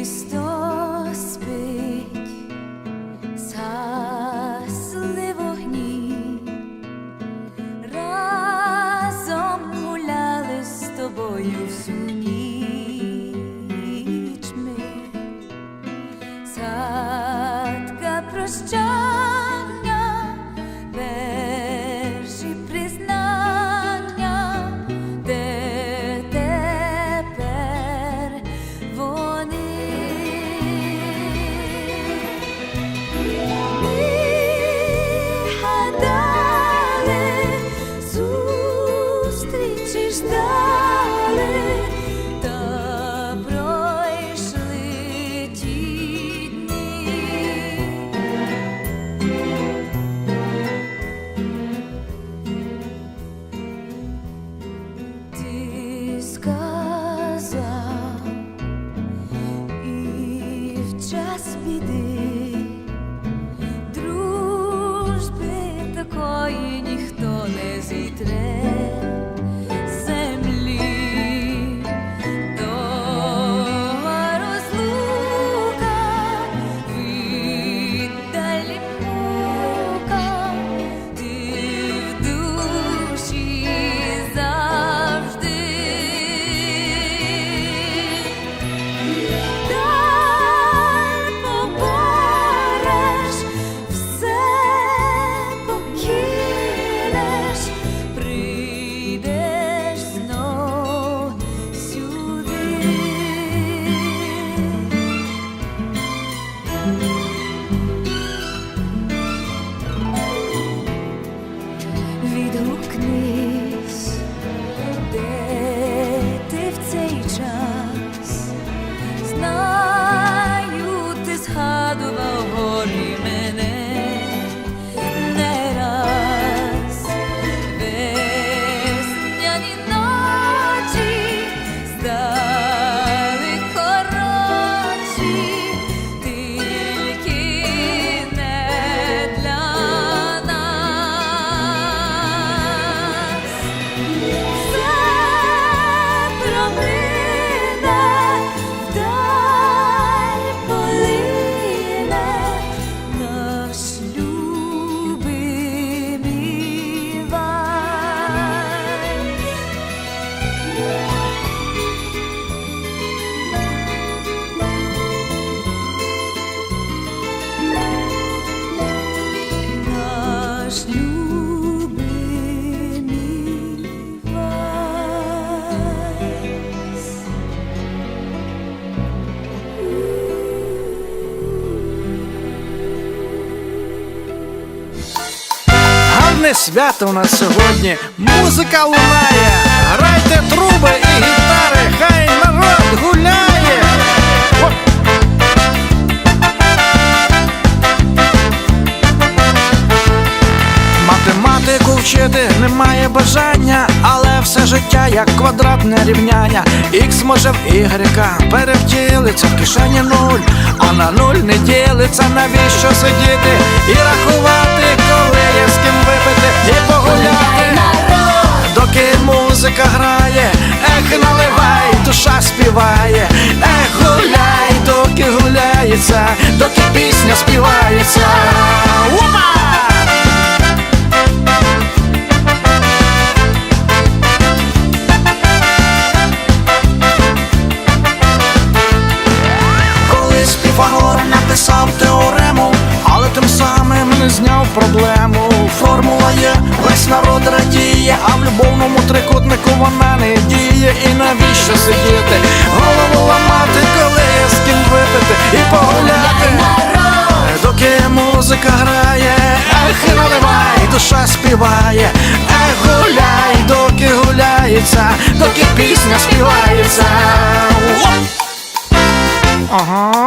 you still ждали, та пройшли ті дні. Ти сказав і в час біди Відгукнись, Гарне свято у нас сьогодні. Музика лунає. Грайте труби і гітари, хай народ гуляє. Математику вчити немає бажання, але все життя як квадратне рівняння. Х може в Y перевтілиться в кишені нуль, а на нуль не ділиться, навіщо сидіти і рахувати, гуляється, доки пісня співається. Опа! Колись написав теорему, але тим самим не зняв проблему. Формула є, весь народ радіє, а в любовному трикутнику вона не діє. І навіщо сидіти? Музика грає, ех наливай, душа співає, ех гуляй, доки гуляється, доки пісня співається. Ага.